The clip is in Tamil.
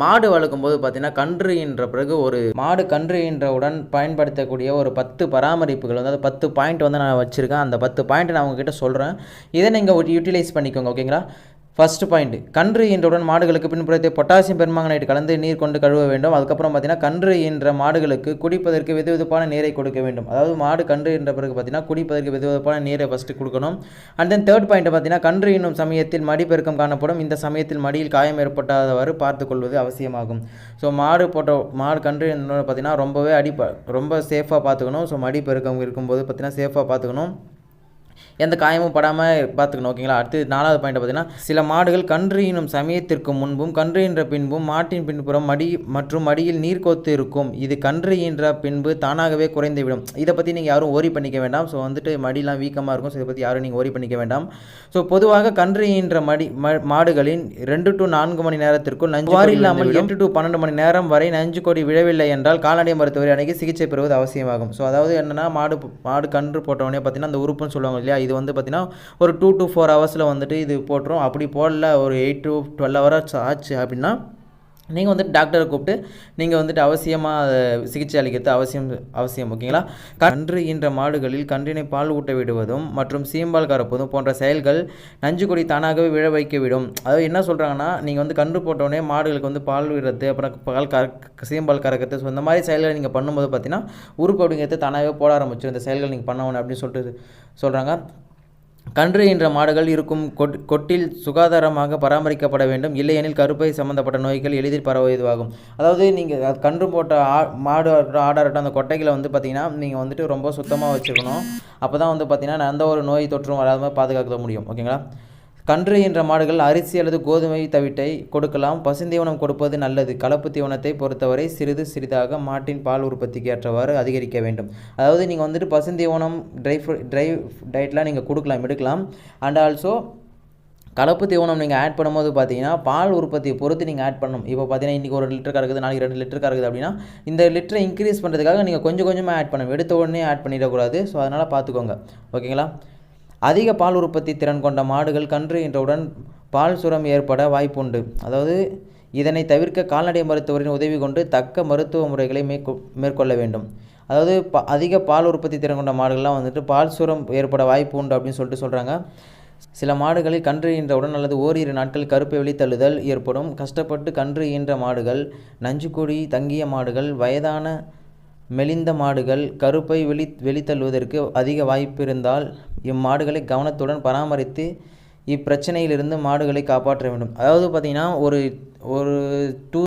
மாடு வளர்க்கும் போது பார்த்தீங்கன்னா கன்று பிறகு ஒரு மாடு கன்றுன்றவுடன் பயன்படுத்தக்கூடிய ஒரு பத்து பராமரிப்புகள் வந்து அது பத்து பாயிண்ட் வந்து நான் வச்சுருக்கேன். அந்த பத்து பாயிண்ட் நான் உங்ககிட்ட சொல்கிறேன் இதை நீங்கள் யூட்டிலைஸ் பண்ணிக்கோங்க ஓகேங்களா ஃபர்ஸ்ட் பாயிண்ட் கன்று ஈன்றவுடன் மாடுகளுக்கு பின்புறத்தை பொட்டாசியம் பெர்மாங்கனேட் கலந்து நீர் கொண்டு கழுவ வேண்டும். அதுக்கப்புறம் பார்த்தீங்கன்னா கன்று ஈன்ற மாடுகளுக்கு குடிப்பதற்கு வெது வெதுப்பான நீரை கொடுக்க வேண்டும். அதாவது மாடு கன்று ஈன்ற பிறகு பார்த்தீங்கன்னா குடிப்பதற்கு வெது வெதுப்பான நீரை ஃபஸ்ட்டு கொடுக்கணும். அண்ட் தென் தேர்ட் பாயிண்ட் பார்த்தீங்கன்னா கன்று ஈனும் சமயத்தில் மடி பெருக்கம் காணப்படும். இந்த சமயத்தில் மடியில் காயம் ஏற்பட்டாதவாறு பார்த்துக்கொள்வது அவசியமாகும். ஸோ மாடு போட்ட மாடு கன்று ஈன்றவுடன் பார்த்தீங்கன்னா ரொம்பவே அடி ரொம்ப சேஃபாக பார்த்துக்கணும். ஸோ மடி பெருக்கம் இருக்கும்போது பார்த்தீங்கன்னா சேஃபாக பார்த்துக்கணும். எந்த காயமும் படாமல் பார்த்துக்கணும் ஓகேங்களா அடுத்து நாலாவது பாயிண்ட் பார்த்தீங்கன்னா சில மாடுகள் கன்று ஈனும் சமயத்திற்கு முன்பும் கன்று ஈன்ற பின்பும் மாட்டின் பின்புறம் மடி மற்றும் மடியில் நீர் கோத்து இருக்கும். இது கன்று ஈன்ற பின்பு தானாகவே குறைந்துவிடும். இதை பற்றி நீங்கள் யாரும் ஓரி பண்ணிக்க வேண்டாம். ஸோ வந்துட்டு மடிலாம் வீக்கமாக இருக்கும். ஸோ இதை பற்றி யாரும் நீங்கள் ஓரி பண்ணிக்க வேண்டாம். ஸோ பொதுவாக கன்று ஈன்ற மடி மாடுகளின் ரெண்டு டு நான்கு மணி நேரத்திற்குள் நஞ்சு வாரி இல்லாமல் எட்டு டு பன்னெண்டு மணி நேரம் வரை நஞ்சு கொடி விழவில்லை என்றால் கால்நடை மருத்துவரை அணுகி சிகிச்சை பெறுவது அவசியமாகும். ஸோ அதாவது என்னன்னா மாடு மாடு கன்று போட்டவொடனே பார்த்தீங்கன்னா அந்த உறுப்புன்னு சொல்லுவாங்க இல்லையா? இது வந்து பார்த்திங்கன்னா ஒரு டூ டு ஃபோர் ஹவர்ஸில் வந்துட்டு இது போட்டுரும். அப்படி போடல ஒரு எயிட் டு டுவெல் ஹவர்ஸ் ஆச்சு அப்படின்னா நீங்கள் வந்துட்டு டாக்டரை கூப்பிட்டு நீங்கள் வந்துட்டு அவசியமாக அதை சிகிச்சை அளிக்கிறது அவசியம் அவசியம் ஓகேங்களா? கன்று ஈன்ற மாடுகளில் கன்றினை பால் ஊட்ட விடுவதும் மற்றும் சீம்பால் கறப்பதும் போன்ற செயல்கள் நஞ்சுக்கொடி தானாகவே விழ வைக்க விடும் அதாவது என்ன சொல்கிறாங்கன்னா நீங்கள் வந்து கன்று போட்டோடனே மாடுகளுக்கு வந்து பால் விடுறது அப்புறம் பால் கற சீம்பால் கறக்கிறது ஸோ இந்த மாதிரி செயல்களை நீங்கள் பண்ணும்போது பார்த்தீங்கன்னா உறுப்பு அப்படிங்கிறது தானாகவே போட ஆரம்பிச்சிடும் இந்த செயல்கள் நீங்கள் பண்ணணும் அப்படின்னு சொல்லிட்டு சொல்கிறாங்க கன்று என்ற மாடுகள் இருக்கும் கொட் கொட்டில் சுகாதாரமாக பராமரிக்கப்பட வேண்டும். இல்லையெனில் கருப்பை சம்பந்தப்பட்ட நோய்கள் எளிதில் பரவுவதுவாகும். அதாவது நீங்கள் கன்று போட்ட ஆ மாடு ஆடாட்டம் அந்த கொட்டைகளை வந்து பார்த்திங்கன்னா நீங்கள் வந்துட்டு ரொம்ப சுத்தமாக வச்சுக்கணும். அப்போ தான் வந்து பார்த்திங்கன்னா எந்த ஒரு நோய் தொற்றும் வராத மாதிரி பாதுகாக்க முடியும். ஓகேங்களா? கன்று என்ற மாடுகள் அரிசி அல்லது கோதுமை தவிட்டை கொடுக்கலாம். பசுந்தீவனம் கொடுப்பது நல்லது. கலப்பு தீவனத்தை பொறுத்தவரை சிறிது சிறிதாக மாட்டின் பால் உற்பத்திக்கு ஏற்றவாறு அதிகரிக்க வேண்டும். அதாவது நீங்கள் வந்துட்டு பசுந்தீவனம் ட்ரை ஃப்ரூ- ட்ரை டயட்லாம் நீங்கள் கொடுக்கலாம் எடுக்கலாம். அண்ட் ஆல்சோ கலப்பு தீவனம் நீங்கள் ஆட் பண்ணும்போது பார்த்தீங்கன்னா பால் உற்பத்தியை பொறுத்து நீங்கள் ஆட் பண்ணணும். இப்போ பார்த்தீங்கன்னா இன்றைக்கி ஒரு லிட்டர் கறக்குது நாளைக்கு ரெண்டு லிட்டர் கறக்குது அப்படின்னா இந்த லிட்டரை இன்க்ரீஸ் பண்ணுறதுக்காக நீங்கள் கொஞ்சம் கொஞ்சமாக ஆட் பண்ணணும். எடுத்த உடனே ஆட் பண்ணிடக்கூடாது. ஸோ அதனால் பார்த்துக்கோங்க. ஓகேங்களா? அதிக பால் உற்பத்தி திறன் கொண்ட மாடுகள் கன்று என்றவுடன் பால் சுரம் ஏற்பட வாய்ப்புண்டு. அதாவது இதனை தவிர்க்க கால்நடை மருத்துவரின் உதவி கொண்டு தக்க மருத்துவ முறைகளை மேற்கொ மேற்கொள்ள வேண்டும். அதாவது ப அதிக பால் உற்பத்தி திறன் கொண்ட மாடுகள்லாம் வந்துட்டு பால் சுரம் ஏற்பட வாய்ப்பு உண்டு அப்படின்னு சொல்லிட்டு சொல்கிறாங்க சில மாடுகளில் கன்று ஈன்றவுடன் அல்லது ஓரிரு நாட்கள் கருப்பை வெளித்தள்ளுதல் ஏற்படும். கஷ்டப்பட்டு கன்று ஈன்ற மாடுகள் நஞ்சுக்கொடி தங்கிய மாடுகள் வயதான மெலிந்த மாடுகள் கருப்பை வெளி வெளித்தள்ளுவதற்கு அதிக வாய்ப்பிருந்தால் இம்மாடுகளை கவனத்துடன் பராமரித்து இப்பிரச்சனையிலிருந்து மாடுகளை காப்பாற்ற வேண்டும். அதாவது பார்த்திங்கன்னா ஒரு ஒரு டூ